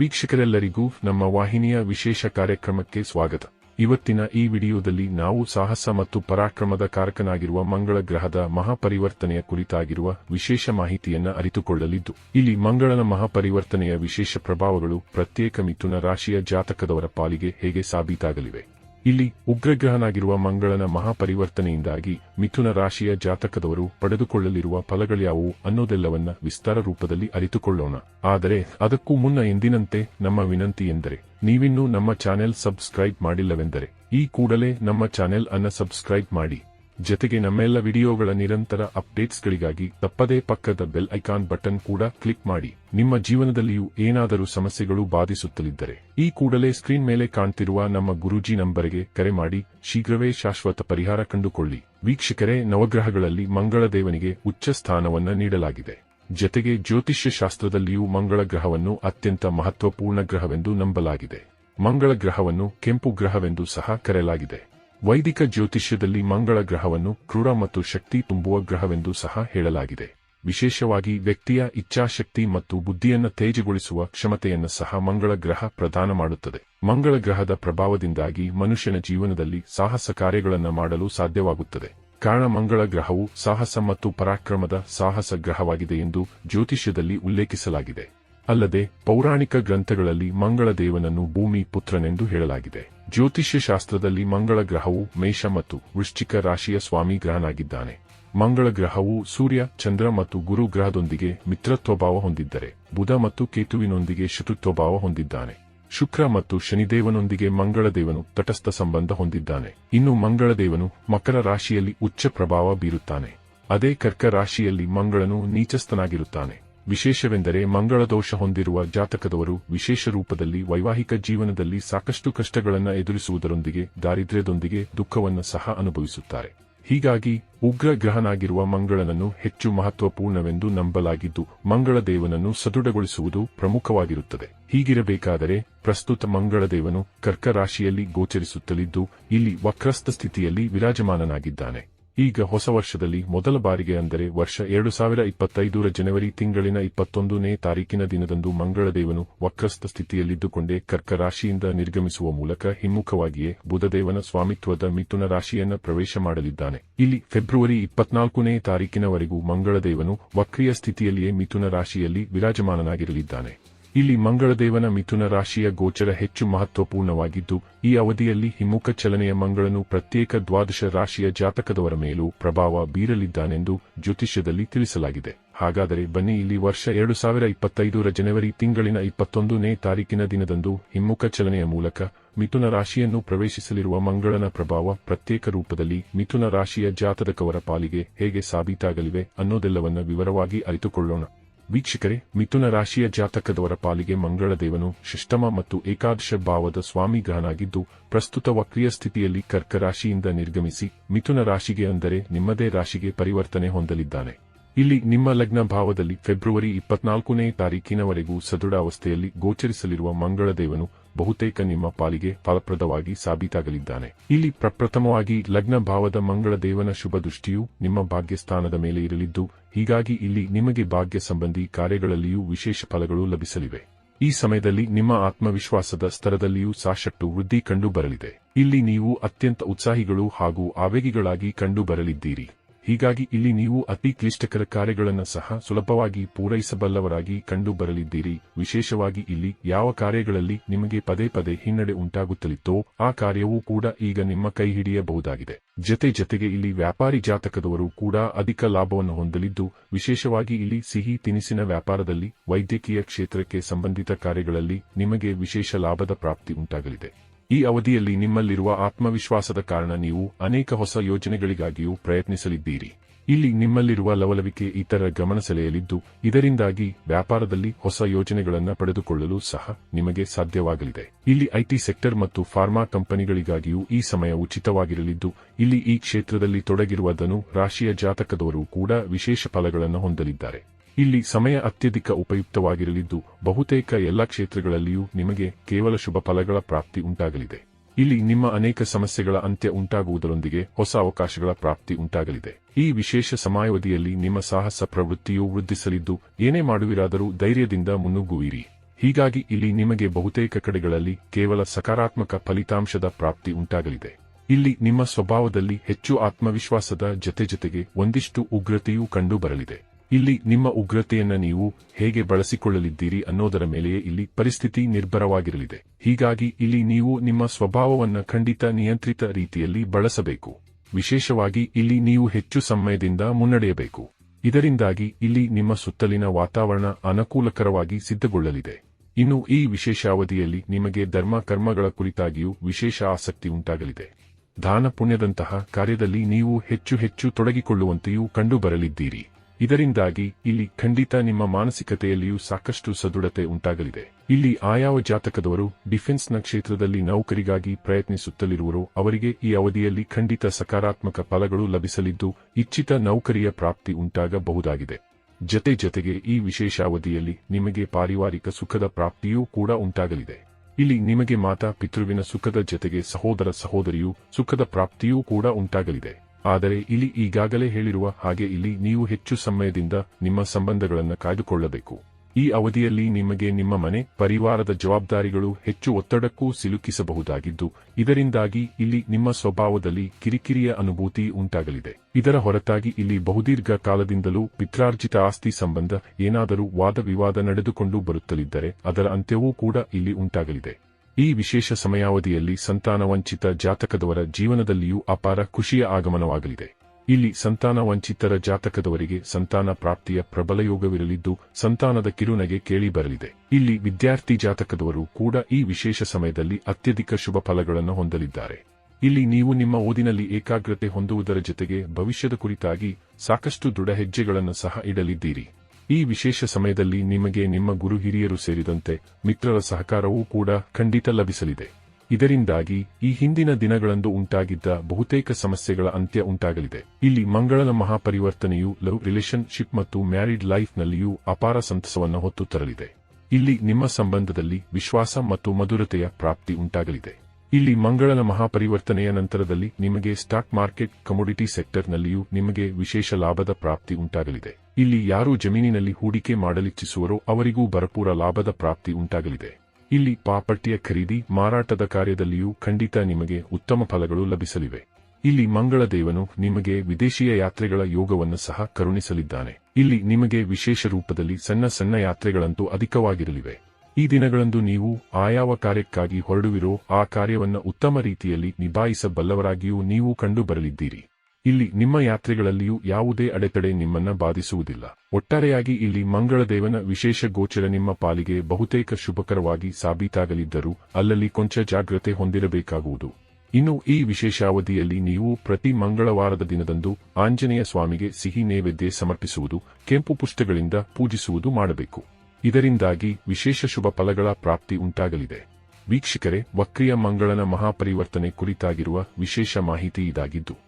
ವೀಕ್ಷಕರೆಲ್ಲರಿಗೂ ನಮ್ಮ ವಾಹಿನಿಯ ವಿಶೇಷ ಕಾರ್ಯಕ್ರಮಕ್ಕೆ ಸ್ವಾಗತ. ಇವತ್ತಿನ ಈ ವಿಡಿಯೋದಲ್ಲಿ ನಾವು ಸಾಹಸ ಮತ್ತು ಪರಾಕ್ರಮದ ಕಾರಕನಾಗಿರುವ ಮಂಗಳ ಗ್ರಹದ ಮಹಾಪರಿವರ್ತನೆಯ ಕುರಿತಾಗಿರುವ ವಿಶೇಷ ಮಾಹಿತಿಯನ್ನು ಅರಿತುಕೊಳ್ಳಲಿದ್ದು, ಇಲ್ಲಿ ಮಂಗಳನ ಮಹಾಪರಿವರ್ತನೆಯ ವಿಶೇಷ ಪ್ರಭಾವಗಳು ಪ್ರತ್ಯೇಕ ಮಿಥುನ ರಾಶಿಯ ಜಾತಕದವರ ಪಾಲಿಗೆ ಹೇಗೆ ಸಾಬೀತಾಗಲಿವೆ. ಇಲ್ಲಿ ಉಗ್ರಗ್ರಹನಾಗಿರುವ ಮಂಗಳನ ಮಹಾಪರಿವರ್ತನೆಯಿಂದಾಗಿ ಮಿಥುನ ರಾಶಿಯ ಜಾತಕದವರು ಪಡೆದುಕೊಳ್ಳಲಿರುವ ಫಲಗಳ್ಯಾವು ಅನ್ನೋದೆಲ್ಲವನ್ನ ವಿಸ್ತಾರ ರೂಪದಲ್ಲಿ ಅರಿತುಕೊಳ್ಳೋಣ. ಆದರೆ ಅದಕ್ಕೂ ಮುನ್ನ ಎಂದಿನಂತೆ ನಮ್ಮ ವಿನಂತಿ ಎಂದರೆ, ನೀವಿನ್ನೂ ನಮ್ಮ ಚಾನೆಲ್ ಸಬ್ಸ್ಕ್ರೈಬ್ ಮಾಡಿಲ್ಲವೆಂದರೆ, ಈ ಕೂಡಲೇ ನಮ್ಮ ಚಾನೆಲ್ ಅನ್ನ ಸಬ್ಸ್ಕ್ರೈಬ್ ಮಾಡಿ. ಜತೆಗೆ ನಮ್ಮೆಲ್ಲ ವಿಡಿಯೋಗಳ ನಿರಂತರ ಅಪ್ಡೇಟ್ಸ್ಗಳಿಗಾಗಿ ತಪ್ಪದೇ ಪಕ್ಕದ ಬೆಲ್ ಐಕಾನ್ ಬಟನ್ ಕೂಡ ಕ್ಲಿಕ್ ಮಾಡಿ. ನಿಮ್ಮ ಜೀವನದಲ್ಲಿಯೂ ಏನಾದರೂ ಸಮಸ್ಯೆಗಳು ಬಾಧಿಸುತ್ತಲಿದ್ದರೆ ಈ ಕೂಡಲೇ ಸ್ಕ್ರೀನ್ ಮೇಲೆ ಕಾಣ್ತಿರುವ ನಮ್ಮ ಗುರೂಜಿ ನಂಬರ್ಗೆ ಕರೆ ಮಾಡಿ. ಶೀಘ್ರವೇ ಶಾಶ್ವತ ಪರಿಹಾರ ಕಂಡುಕೊಳ್ಳಿ. ವೀಕ್ಷಕರೇ, ನವಗ್ರಹಗಳಲ್ಲಿ ಮಂಗಳ ದೇವನಿಗೆ ಉಚ್ಚ ಸ್ಥಾನವನ್ನ ನೀಡಲಾಗಿದೆ. ಜತೆಗೆ ಜ್ಯೋತಿಷ್ಯ ಶಾಸ್ತ್ರದಲ್ಲಿಯೂ ಮಂಗಳ ಗ್ರಹವನ್ನು ಅತ್ಯಂತ ಮಹತ್ವಪೂರ್ಣ ಗ್ರಹವೆಂದು ನಂಬಲಾಗಿದೆ. ಮಂಗಳ ಗ್ರಹವನ್ನು ಕೆಂಪು ಗ್ರಹವೆಂದು ಸಹ ಕರೆಯಲಾಗಿದೆ. ವೈದಿಕ ಜ್ಯೋತಿಷ್ಯದಲ್ಲಿ ಮಂಗಳ ಗ್ರಹವನ್ನು ಕ್ರೂರ ಮತ್ತು ಶಕ್ತಿ ತುಂಬುವ ಗ್ರಹವೆಂದು ಸಹ ಹೇಳಲಾಗಿದೆ. ವಿಶೇಷವಾಗಿ ವ್ಯಕ್ತಿಯ ಇಚ್ಛಾಶಕ್ತಿ ಮತ್ತು ಬುದ್ಧಿಯನ್ನು ತೇಜಗೊಳಿಸುವ ಕ್ಷಮತೆಯನ್ನು ಸಹ ಮಂಗಳ ಗ್ರಹ ಪ್ರದಾನ ಮಾಡುತ್ತದೆ. ಮಂಗಳ ಗ್ರಹದ ಪ್ರಭಾವದಿಂದಾಗಿ ಮನುಷ್ಯನ ಜೀವನದಲ್ಲಿ ಸಾಹಸ ಕಾರ್ಯಗಳನ್ನು ಮಾಡಲು ಸಾಧ್ಯವಾಗುತ್ತದೆ. ಕಾರಣ ಮಂಗಳ ಗ್ರಹವು ಸಾಹಸ ಮತ್ತು ಪರಾಕ್ರಮದ ಸಾಹಸ ಗ್ರಹವಾಗಿದೆ ಎಂದು ಜ್ಯೋತಿಷ್ಯದಲ್ಲಿ ಉಲ್ಲೇಖಿಸಲಾಗಿದೆ. ಅಲ್ಲದೆ ಪೌರಾಣಿಕ ಗ್ರಂಥಗಳಲ್ಲಿ ಮಂಗಳ ದೇವನನ್ನು ಭೂಮಿ ಪುತ್ರನೆಂದು ಹೇಳಲಾಗಿದೆ. ಜ್ಯೋತಿಷ್ಯ ಶಾಸ್ತ್ರದಲ್ಲಿ ಮಂಗಳ ಗ್ರಹವು ಮೇಷ ಮತ್ತು ವೃಶ್ಚಿಕ ರಾಶಿಯ ಸ್ವಾಮಿ ಗ್ರಹನಾಗಿದ್ದಾನೆ. ಮಂಗಳ ಗ್ರಹವು ಸೂರ್ಯ, ಚಂದ್ರ ಮತ್ತು ಗುರು ಗ್ರಹದೊಂದಿಗೆ ಮಿತ್ರತ್ವಭಾವ ಹೊಂದಿದ್ದರೆ ಬುಧ ಮತ್ತು ಕೇತುವಿನೊಂದಿಗೆ ಶತ್ರುತ್ವಭಾವ ಹೊಂದಿದ್ದಾನೆ. ಶುಕ್ರ ಮತ್ತು ಶನಿದೇವನೊಂದಿಗೆ ಮಂಗಳದೇವನು ತಟಸ್ಥ ಸಂಬಂಧ ಹೊಂದಿದ್ದಾನೆ. ಇನ್ನು ಮಂಗಳದೇವನು ಮಕರ ರಾಶಿಯಲ್ಲಿ ಉಚ್ಚ ಪ್ರಭಾವ ಬೀರುತ್ತಾನೆ. ಅದೇ ಕರ್ಕ ರಾಶಿಯಲ್ಲಿ ಮಂಗಳನು ನೀಚಸ್ಥನಾಗಿರುತ್ತಾನೆ. ವಿಶೇಷವೆಂದರೆ ಮಂಗಳ ದೋಷ ಹೊಂದಿರುವ ಜಾತಕದವರು ವಿಶೇಷ ರೂಪದಲ್ಲಿ ವೈವಾಹಿಕ ಜೀವನದಲ್ಲಿ ಸಾಕಷ್ಟು ಕಷ್ಟಗಳನ್ನು ಎದುರಿಸುವುದರೊಂದಿಗೆ, ದಾರಿದ್ರ್ಯದೊಂದಿಗೆ ದುಃಖವನ್ನು ಸಹ ಅನುಭವಿಸುತ್ತಾರೆ. ಹೀಗಾಗಿ ಉಗ್ರ ಗ್ರಹನಾಗಿರುವ ಮಂಗಳನನ್ನು ಹೆಚ್ಚು ಮಹತ್ವಪೂರ್ಣವೆಂದು ನಂಬಲಾಗಿದ್ದು ಮಂಗಳ ದೇವನನ್ನು ಸದೃಢಗೊಳಿಸುವುದು ಪ್ರಮುಖವಾಗಿರುತ್ತದೆ. ಹೀಗಿರಬೇಕಾದರೆ ಪ್ರಸ್ತುತ ಮಂಗಳ ದೇವನು ಕರ್ಕ ರಾಶಿಯಲ್ಲಿ ಗೋಚರಿಸುತ್ತಲಿದ್ದು, ಇಲ್ಲಿ ವಕ್ರಸ್ಥ ಸ್ಥಿತಿಯಲ್ಲಿ ವಿರಾಜಮಾನನಾಗಿದ್ದಾನೆ. ಈಗ ಹೊಸ ವರ್ಷದಲ್ಲಿ ಮೊದಲ ಬಾರಿಗೆ ಅಂದರೆ ವರ್ಷ ಎರಡು ಸಾವಿರ ಇಪ್ಪತ್ತೈದರ ಜನವರಿ ತಿಂಗಳಿನ ಇಪ್ಪತ್ತೊಂದನೇ ತಾರೀಕಿನ ದಿನದಂದು ಮಂಗಳದೇವನು ವಕ್ರಸ್ಥ ಸ್ಥಿತಿಯಲ್ಲಿದ್ದುಕೊಂಡೇ ಕರ್ಕ ರಾಶಿಯಿಂದ ನಿರ್ಗಮಿಸುವ ಮೂಲಕ ಹಿಮ್ಮುಖವಾಗಿಯೇ ಬುಧದೇವನ ಸ್ವಾಮಿತ್ವದ ಮಿಥುನ ರಾಶಿಯನ್ನ ಪ್ರವೇಶ ಮಾಡಲಿದ್ದಾನೆ. ಇಲ್ಲಿ ಫೆಬ್ರವರಿ ಇಪ್ಪತ್ನಾಲ್ಕನೇ ತಾರೀಕಿನವರೆಗೂ ಮಂಗಳದೇವನು ವಕ್ರಿಯ ಸ್ಥಿತಿಯಲ್ಲಿಯೇ ಮಿಥುನ ರಾಶಿಯಲ್ಲಿ ವಿರಾಜಮಾನನಾಗಿರಲಿದ್ದಾನೆ. ಇಲ್ಲಿ ಮಂಗಳದೇವನ ಮಿಥುನ ರಾಶಿಯ ಗೋಚರ ಹೆಚ್ಚು ಮಹತ್ವಪೂರ್ಣವಾಗಿದ್ದು, ಈ ಅವಧಿಯಲ್ಲಿ ಹಿಮ್ಮುಖ ಚಲನೆಯ ಮಂಗಳನು ಪ್ರತ್ಯೇಕ ದ್ವಾದಶ ರಾಶಿಯ ಜಾತಕದವರ ಮೇಲೂ ಪ್ರಭಾವ ಬೀರಲಿದ್ದಾನೆಂದು ಜ್ಯೋತಿಷ್ಯದಲ್ಲಿ ತಿಳಿಸಲಾಗಿದೆ. ಹಾಗಾದರೆ ಬನ್ನಿ ಇಲ್ಲಿ ವರ್ಷ ಎರಡು ಸಾವಿರ ಇಪ್ಪತ್ತೈದರ ಜನವರಿ ತಿಂಗಳಿನ ಇಪ್ಪತ್ತೊಂದನೇ ತಾರೀಕಿನ ದಿನದಂದು ಹಿಮ್ಮುಖ ಚಲನೆಯ ಮೂಲಕ ಮಿಥುನ ರಾಶಿಯನ್ನು ಪ್ರವೇಶಿಸಲಿರುವ ಮಂಗಳನ ಪ್ರಭಾವ ಪ್ರತ್ಯೇಕ ರೂಪದಲ್ಲಿ ಮಿಥುನ ರಾಶಿಯ ಜಾತಕವರ ಪಾಲಿಗೆ ಹೇಗೆ ಸಾಬೀತಾಗಲಿವೆ ಅನ್ನೋದೆಲ್ಲವನ್ನ ವಿವರವಾಗಿ ಅರಿತುಕೊಳ್ಳೋಣ. ವೀಕ್ಷಕರೇ, ಮಿಥುನ ರಾಶಿಯ ಜಾತಕದವರ ಪಾಲಿಗೆ ಮಂಗಳದೇವನು ಶಿಷ್ಟಮ ಮತ್ತು ಏಕಾದಶ ಭಾವದ ಸ್ವಾಮಿ ಗ್ರಹನಾಗಿದ್ದು, ಪ್ರಸ್ತುತ ವಕ್ರಿಯ ಸ್ಥಿತಿಯಲ್ಲಿ ಕರ್ಕ ರಾಶಿಯಿಂದ ನಿರ್ಗಮಿಸಿ, ಮಿಥುನ ರಾಶಿಗೆ ಅಂದರೆ ನಿಮ್ಮದೇ ರಾಶಿಗೆ ಪರಿವರ್ತನೆ ಹೊಂದಲಿದ್ದಾನೆ. ಇಲ್ಲಿ ನಿಮ್ಮ ಲಗ್ನ ಭಾವದಲ್ಲಿ ಫೆಬ್ರವರಿ ಇಪ್ಪತ್ನಾಲ್ಕನೇ ತಾರೀಕಿನವರೆಗೂ ಸದೃಢ ಅವಸ್ಥೆಯಲ್ಲಿ ಗೋಚರಿಸಲಿರುವ ಮಂಗಳದೇವನು ಬಹುತೇಕ ನಿಮ್ಮ ಪಾಲಿಗೆ ಫಲಪ್ರದವಾಗಿ ಸಾಬೀತಾಗಲಿದ್ದಾನೆ. ಇಲ್ಲಿ ಪ್ರಪ್ರಥಮವಾಗಿ ಲಗ್ನ ಭಾವದ ಮಂಗಳ ದೇವನ ಶುಭ ದೃಷ್ಟಿಯು ನಿಮ್ಮ ಭಾಗ್ಯಸ್ಥಾನದ ಮೇಲೆ ಇರಲಿದ್ದು, ಹೀಗಾಗಿ ಇಲ್ಲಿ ನಿಮಗೆ ಭಾಗ್ಯ ಸಂಬಂಧಿ ಕಾರ್ಯಗಳಲ್ಲಿಯೂ ವಿಶೇಷ ಫಲಗಳು ಲಭಿಸಲಿವೆ. ಈ ಸಮಯದಲ್ಲಿ ನಿಮ್ಮ ಆತ್ಮವಿಶ್ವಾಸದ ಸ್ತರದಲ್ಲಿಯೂ ಸಾಕಷ್ಟು ವೃದ್ಧಿ ಕಂಡುಬರಲಿದೆ. ಇಲ್ಲಿ ನೀವು ಅತ್ಯಂತ ಉತ್ಸಾಹಿಗಳು ಹಾಗೂ ಆವೇಗಿಗಳಾಗಿ ಕಂಡು ಬರಲಿದ್ದೀರಿ ಹೀಗಾಗಿ ಇಲ್ಲಿ ನೀವು ಅತಿ ಕ್ಲಿಷ್ಟಕರ ಕಾರ್ಯಗಳನ್ನು ಸಹ ಸುಲಭವಾಗಿ ಪೂರೈಸಬಲ್ಲವರಾಗಿ ಕಂಡು ಬರಲಿದ್ದೀರಿ ವಿಶೇಷವಾಗಿ ಇಲ್ಲಿ ಯಾವ ಕಾರ್ಯಗಳಲ್ಲಿ ನಿಮಗೆ ಪದೇ ಪದೇ ಹಿನ್ನಡೆ ಉಂಟಾಗುತ್ತಲಿತ್ತೋ ಆ ಕಾರ್ಯವೂ ಕೂಡ ಈಗ ನಿಮ್ಮ ಕೈ ಹಿಡಿಯಬಹುದಾಗಿದೆ. ಜತೆ ಜತೆಗೆ ಇಲ್ಲಿ ವ್ಯಾಪಾರಿ ಜಾತಕದವರು ಕೂಡ ಅಧಿಕ ಲಾಭವನ್ನು ಹೊಂದಲಿದ್ದು, ವಿಶೇಷವಾಗಿ ಇಲ್ಲಿ ಸಿಹಿ ತಿನಿಸಿನ ವ್ಯಾಪಾರದಲ್ಲಿ ವೈದ್ಯಕೀಯ ಕ್ಷೇತ್ರಕ್ಕೆ ಸಂಬಂಧಿತ ಕಾರ್ಯಗಳಲ್ಲಿ ನಿಮಗೆ ವಿಶೇಷ ಲಾಭದ ಪ್ರಾಪ್ತಿ ಉಂಟಾಗಲಿದೆ. ಈ ಅವಧಿಯಲ್ಲಿ ನಿಮ್ಮಲ್ಲಿರುವ ಆತ್ಮವಿಶ್ವಾಸದ ಕಾರಣ ನೀವು ಅನೇಕ ಹೊಸ ಯೋಜನೆಗಳಿಗಾಗಿಯೂ ಪ್ರಯತ್ನಿಸಲಿದ್ದೀರಿ. ಇಲ್ಲಿ ನಿಮ್ಮಲ್ಲಿರುವ ಲವಲವಿಕೆ ಇತರ ಗಮನ ಸೆಳೆಯಲಿದ್ದು, ಇದರಿಂದಾಗಿ ವ್ಯಾಪಾರದಲ್ಲಿ ಹೊಸ ಯೋಜನೆಗಳನ್ನು ಪಡೆದುಕೊಳ್ಳಲು ಸಹ ನಿಮಗೆ ಸಾಧ್ಯವಾಗಲಿದೆ. ಇಲ್ಲಿ ಐಟಿ ಸೆಕ್ಟರ್ ಮತ್ತು ಫಾರ್ಮಾ ಕಂಪನಿಗಳಿಗಾಗಿಯೂ ಈ ಸಮಯ ಉಚಿತವಾಗಿರಲಿದ್ದು, ಇಲ್ಲಿ ಈ ಕ್ಷೇತ್ರದಲ್ಲಿ ತೊಡಗಿರುವ ಧನು ರಾಶಿಯ ಜಾತಕದವರು ಕೂಡ ವಿಶೇಷ ಫಲಗಳನ್ನು ಹೊಂದಲಿದ್ದಾರೆ. ಇಲ್ಲಿ ಸಮಯ ಅತ್ಯಧಿಕ ಉಪಯುಕ್ತವಾಗಿರಲಿದ್ದು, ಬಹುತೇಕ ಎಲ್ಲ ಕ್ಷೇತ್ರಗಳಲ್ಲಿಯೂ ನಿಮಗೆ ಕೇವಲ ಶುಭ ಫಲಗಳ ಪ್ರಾಪ್ತಿ ಉಂಟಾಗಲಿದೆ. ಇಲ್ಲಿ ನಿಮ್ಮ ಅನೇಕ ಸಮಸ್ಯೆಗಳ ಅಂತ್ಯ ಉಂಟಾಗುವುದರೊಂದಿಗೆ ಹೊಸ ಅವಕಾಶಗಳ ಪ್ರಾಪ್ತಿ ಉಂಟಾಗಲಿದೆ. ಈ ವಿಶೇಷ ಸಮಯಾವಧಿಯಲ್ಲಿ ನಿಮ್ಮ ಸಾಹಸ ಪ್ರವೃತ್ತಿಯು ವೃದ್ಧಿಸಲಿದ್ದು, ಏನೇ ಮಾಡುವಿರಾದರೂ ಧೈರ್ಯದಿಂದ ಮುನ್ನುಗ್ಗುವಿರಿ. ಹೀಗಾಗಿ ಇಲ್ಲಿ ನಿಮಗೆ ಬಹುತೇಕ ಕಡೆಗಳಲ್ಲಿ ಕೇವಲ ಸಕಾರಾತ್ಮಕ ಫಲಿತಾಂಶದ ಪ್ರಾಪ್ತಿ ಉಂಟಾಗಲಿದೆ. ಇಲ್ಲಿ ನಿಮ್ಮ ಸ್ವಭಾವದಲ್ಲಿ ಹೆಚ್ಚು ಆತ್ಮವಿಶ್ವಾಸದ ಜತೆ ಜತೆಗೆ ಒಂದಿಷ್ಟು ಉಗ್ರತೆಯೂ ಕಂಡುಬರಲಿದೆ. ಇಲ್ಲಿ ನಿಮ್ಮ ಉಗ್ರತೆಯನ್ನ ನೀವು ಹೇಗೆ ಬಳಸಿಕೊಳ್ಳಲಿದ್ದೀರಿ ಅನ್ನೋದರ ಮೇಲೆಯೇ ಇಲ್ಲಿ ಪರಿಸ್ಥಿತಿ ನಿರ್ಭರವಾಗಿರಲಿದೆ. ಹೀಗಾಗಿ ಇಲ್ಲಿ ನೀವು ನಿಮ್ಮ ಸ್ವಭಾವವನ್ನ ಖಂಡಿತ ನಿಯಂತ್ರಿತ ರೀತಿಯಲ್ಲಿ ಬಳಸಬೇಕು. ವಿಶೇಷವಾಗಿ ಇಲ್ಲಿ ನೀವು ಹೆಚ್ಚು ಸಮಯದಿಂದ ಮುನ್ನಡೆಯಬೇಕು. ಇದರಿಂದಾಗಿ ಇಲ್ಲಿ ನಿಮ್ಮ ಸುತ್ತಲಿನ ವಾತಾವರಣ ಅನುಕೂಲಕರವಾಗಿ ಸಿದ್ಧಗೊಳ್ಳಲಿದೆ. ಇನ್ನು ಈ ವಿಶೇಷ ಅವಧಿಯಲ್ಲಿ ನಿಮಗೆ ಧರ್ಮ ಕರ್ಮಗಳ ಕುರಿತಾಗಿಯೂ ವಿಶೇಷ ಆಸಕ್ತಿ ಉಂಟಾಗಲಿದೆ. ದಾನ ಪುಣ್ಯದಂತಹ ಕಾರ್ಯದಲ್ಲಿ ನೀವು ಹೆಚ್ಚು ಹೆಚ್ಚು ತೊಡಗಿಕೊಳ್ಳುವಂತೆಯೂ ಕಂಡುಬರಲಿದ್ದೀರಿ. ಇದರಿಂದಾಗಿ ಇಲ್ಲಿ ಖಂಡಿತ ನಿಮ್ಮ ಮಾನಸಿಕತೆಯಲ್ಲಿಯೂ ಸಾಕಷ್ಟು ಸದೃಢತೆ ಉಂಟಾಗಲಿದೆ. ಇಲ್ಲಿ ಆಯಾವ ಜಾತಕದವರು ಡಿಫೆನ್ಸ್ನ ಕ್ಷೇತ್ರದಲ್ಲಿ ನೌಕರಿಗಾಗಿ ಪ್ರಯತ್ನಿಸುತ್ತಲಿರುವರು ಅವರಿಗೆ ಈ ಅವಧಿಯಲ್ಲಿ ಖಂಡಿತ ಸಕಾರಾತ್ಮಕ ಫಲಗಳು ಲಭಿಸಲಿದ್ದು ಇಚ್ಛಿತ ನೌಕರಿಯ ಪ್ರಾಪ್ತಿ ಉಂಟಾಗಬಹುದಾಗಿದೆ. ಜತೆ ಜತೆಗೆ ಈ ವಿಶೇಷ ಅವಧಿಯಲ್ಲಿ ನಿಮಗೆ ಪಾರಿವಾರಿಕ ಸುಖದ ಪ್ರಾಪ್ತಿಯೂ ಕೂಡ ಉಂಟಾಗಲಿದೆ. ಇಲ್ಲಿ ನಿಮಗೆ ಮಾತಾ ಪಿತೃವಿನ ಸುಖದ ಜತೆಗೆ ಸಹೋದರ ಸಹೋದರಿಯೂ ಸುಖದ ಪ್ರಾಪ್ತಿಯೂ ಕೂಡ ಉಂಟಾಗಲಿದೆ. ಆದರೆ ಇಲ್ಲಿ ಈಗಾಗಲೇ ಹೇಳಿರುವ ಹಾಗೆ ಇಲ್ಲಿ ನೀವು ಹೆಚ್ಚು ಸಮಯದಿಂದ ನಿಮ್ಮ ಸಂಬಂಧಗಳನ್ನು ಕಾಯ್ದುಕೊಳ್ಳಬೇಕು. ಈ ಅವಧಿಯಲ್ಲಿ ನಿಮಗೆ ನಿಮ್ಮ ಮನೆ, ಪರಿವಾರದ ಜವಾಬ್ದಾರಿಗಳು ಹೆಚ್ಚು ಒತ್ತಡಕ್ಕೂ ಸಿಲುಕಿಸಬಹುದಾಗಿದ್ದು, ಇದರಿಂದಾಗಿ ಇಲ್ಲಿ ನಿಮ್ಮ ಸ್ವಭಾವದಲ್ಲಿ ಕಿರಿಕಿರಿಯ ಅನುಭೂತಿ ಉಂಟಾಗಲಿದೆ. ಇದರ ಹೊರತಾಗಿ ಇಲ್ಲಿ ಬಹುದೀರ್ಘ ಕಾಲದಿಂದಲೂ ಪಿತ್ರಾರ್ಜಿತ ಆಸ್ತಿ ಸಂಬಂಧ ಏನಾದರೂ ವಾದ ವಿವಾದ ನಡೆದುಕೊಂಡು ಬರುತ್ತಲಿದ್ದರೆ ಅದರ ಅಂತ್ಯವೂ ಕೂಡ ಇಲ್ಲಿ ಉಂಟಾಗಲಿದೆ. ಈ ವಿಶೇಷ ಸಮಯಾವಧಿಯಲ್ಲಿ ಸಂತಾನವಂಚಿತ ಜಾತಕದವರ ಜೀವನದಲ್ಲಿಯೂ ಅಪಾರ ಖುಷಿಯ ಆಗಮನವಾಗಲಿದೆ. ಇಲ್ಲಿ ಸಂತಾನ ವಂಚಿತರ ಜಾತಕದವರಿಗೆ ಸಂತಾನ ಪ್ರಾಪ್ತಿಯ ಪ್ರಬಲ ಯೋಗವಿರಲಿದ್ದು, ಸಂತಾನದ ಕಿರುನಗೆ ಕೇಳಿ ಬರಲಿದೆ. ಇಲ್ಲಿ ವಿದ್ಯಾರ್ಥಿ ಜಾತಕದವರು ಕೂಡ ಈ ವಿಶೇಷ ಸಮಯದಲ್ಲಿ ಅತ್ಯಧಿಕ ಶುಭ ಫಲಗಳನ್ನು ಹೊಂದಲಿದ್ದಾರೆ. ಇಲ್ಲಿ ನೀವು ನಿಮ್ಮ ಓದಿನಲ್ಲಿ ಏಕಾಗ್ರತೆ ಹೊಂದುವುದರ ಜೊತೆಗೆ ಭವಿಷ್ಯದ ಕುರಿತಾಗಿ ಸಾಕಷ್ಟು ದೃಢ ಹೆಜ್ಜೆಗಳನ್ನು ಸಹ ಇಡಲಿದ್ದೀರಿ. ಈ ವಿಶೇಷ ಸಮಯದಲ್ಲಿ ನಿಮಗೆ ನಿಮ್ಮ ಗುರು ಹಿರಿಯರು ಸೇರಿದಂತೆ ಮಿತ್ರರ ಸಹಕಾರವೂ ಕೂಡ ಖಂಡಿತ ಲಭಿಸಲಿದೆ. ಇದರಿಂದಾಗಿ ಈ ಹಿಂದಿನ ದಿನಗಳಂದು ಉಂಟಾಗಿದ್ದ ಬಹುತೇಕ ಸಮಸ್ಯೆಗಳ ಅಂತ್ಯ ಉಂಟಾಗಲಿದೆ. ಇಲ್ಲಿ ಮಂಗಳನ ಮಹಾಪರಿವರ್ತನೆಯು ಲವ್ ರಿಲೇಶನ್ಶಿಪ್ ಮತ್ತು ಮ್ಯಾರಿಡ್ ಲೈಫ್ನಲ್ಲಿಯೂ ಅಪಾರ ಸಂತಸವನ್ನು ಹೊತ್ತು ತರಲಿದೆ. ಇಲ್ಲಿ ನಿಮ್ಮ ಸಂಬಂಧದಲ್ಲಿ ವಿಶ್ವಾಸ ಮತ್ತು ಮಧುರತೆಯ ಪ್ರಾಪ್ತಿ ಉಂಟಾಗಲಿದೆ. ಇಲ್ಲಿ ಮಂಗಳನ ಮಹಾಪರಿವರ್ತನೆಯ ನಂತರದಲ್ಲಿ ನಿಮಗೆ ಸ್ಟಾಕ್ ಮಾರ್ಕೆಟ್ ಕಮೋಡಿಟಿ ಸೆಕ್ಟರ್ನಲ್ಲಿಯೂ ನಿಮಗೆ ವಿಶೇಷ ಲಾಭದ ಪ್ರಾಪ್ತಿ ಉಂಟಾಗಲಿದೆ. ಇಲ್ಲಿ ಯಾರು ಜಮೀನಿನಲ್ಲಿ ಹೂಡಿಕೆ ಮಾಡಲಿಚ್ಛಿಸುವರೋ ಅವರಿಗೂ ಭರಪೂರ ಲಾಭದ ಪ್ರಾಪ್ತಿ ಉಂಟಾಗಲಿದೆ. ಇಲ್ಲಿ ಪಾಪಟ್ಟಿಯ ಖರೀದಿ, ಮಾರಾಟದ ಕಾರ್ಯದಲ್ಲಿಯೂ ಖಂಡಿತ ನಿಮಗೆ ಉತ್ತಮ ಫಲಗಳು ಲಭಿಸಲಿವೆ. ಇಲ್ಲಿ ಮಂಗಳ ದೇವನು ನಿಮಗೆ ವಿದೇಶೀಯ ಯಾತ್ರೆಗಳ ಯೋಗವನ್ನು ಸಹ ಕರುಣಿಸಲಿದ್ದಾನೆ. ಇಲ್ಲಿ ನಿಮಗೆ ವಿಶೇಷ ರೂಪದಲ್ಲಿ ಸಣ್ಣ ಸಣ್ಣ ಯಾತ್ರೆಗಳಂತೂ ಅಧಿಕವಾಗಿರಲಿವೆ. ಈ ದಿನಗಳಂದು ನೀವು ಆಯಾವ ಕಾರ್ಯಕ್ಕಾಗಿ ಹೊರಡುವಿರೋ ಆ ಕಾರ್ಯವನ್ನು ಉತ್ತಮ ರೀತಿಯಲ್ಲಿ ನಿಭಾಯಿಸಬಲ್ಲವರಾಗಿಯೂ ನೀವು ಕಂಡುಬರಲಿದ್ದೀರಿ. ಇಲ್ಲಿ ನಿಮ್ಮ ಯಾತ್ರೆಗಳಲ್ಲಿಯೂ ಯಾವುದೇ ಅಡೆತಡೆ ನಿಮ್ಮನ್ನ ಬಾಧಿಸುವುದಿಲ್ಲ. ಒಟ್ಟಾರೆಯಾಗಿ ಇಲ್ಲಿ ಮಂಗಳದೇವನ ವಿಶೇಷ ಗೋಚರ ನಿಮ್ಮ ಪಾಲಿಗೆ ಬಹುತೇಕ ಶುಭಕರವಾಗಿ ಸಾಬೀತಾಗಲಿದ್ದರೂ ಅಲ್ಲಲ್ಲಿ ಕೊಂಚ ಜಾಗ್ರತೆ ಹೊಂದಿರಬೇಕಾಗುವುದು. ಇನ್ನು ಈ ವಿಶೇಷಾವಧಿಯಲ್ಲಿ ನೀವು ಪ್ರತಿ ಮಂಗಳವಾರದ ದಿನದಂದು ಆಂಜನೇಯ ಸ್ವಾಮಿಗೆ ಸಿಹಿ ನೈವೇದ್ಯ ಸಮರ್ಪಿಸುವುದು, ಕೆಂಪು ಪುಷ್ಟಗಳಿಂದ ಪೂಜಿಸುವುದು ಮಾಡಬೇಕು. ಇದರಿಂದಾಗಿ ವಿಶೇಷ ಶುಭ ಫಲಗಳ ಪ್ರಾಪ್ತಿ ಉಂಟಾಗಲಿದೆ. ವೀಕ್ಷಕರೇ, ವಕ್ರಿಯ ಮಂಗಳನ ಮಹಾಪರಿವರ್ತನೆ ಕುರಿತಾಗಿರುವ ವಿಶೇಷ ಮಾಹಿತಿ ಇದಾಗಿದ್ದು